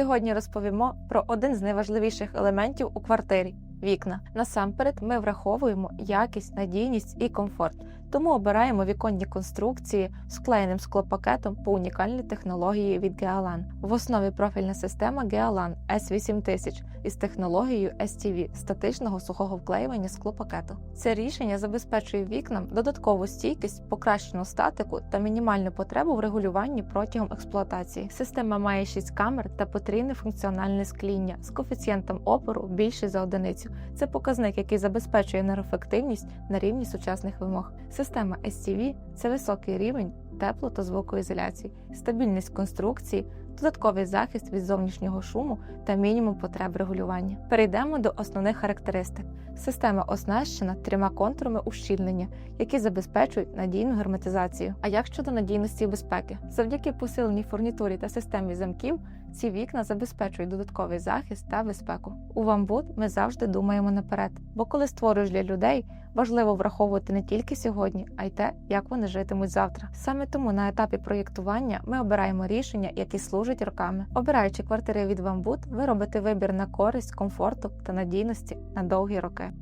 Сьогодні розповімо про один з найважливіших елементів у квартирі вікна. Насамперед, ми враховуємо якість, надійність і комфорт, тому обираємо віконні конструкції з вклеєним склопакетом по унікальній технології від Gealan. В основі профільна система Gealan S8000 із технологією STV статичного сухого вклеювання склопакету. Це рішення забезпечує вікнам додаткову стійкість, покращену статику та мінімальну потребу в регулюванні протягом експлуатації. Система має 6 камер та потрійне функціональне скління з коефіцієнтом опору більший за одиницю. Це показник, який забезпечує енергоефективність на рівні сучасних вимог. Система STV – це високий рівень тепло та звукоізоляції, стабільність конструкції, додатковий захист від зовнішнього шуму та мінімум потреб регулювання. Перейдемо до основних характеристик. Система оснащена трьома контурами ущільнення, які забезпечують надійну герметизацію. А як щодо надійності і безпеки, завдяки посиленій фурнітурі та системі замків, ці вікна забезпечують додатковий захист та безпеку. У Вамбут ми завжди думаємо наперед, бо коли створюєш для людей, важливо враховувати не тільки сьогодні, а й те, як вони житимуть завтра. Саме тому на етапі проєктування ми обираємо рішення, які служать роками. Обираючи квартири від Вамбут, ви робите вибір на користь, комфорту та надійності на довгі роки.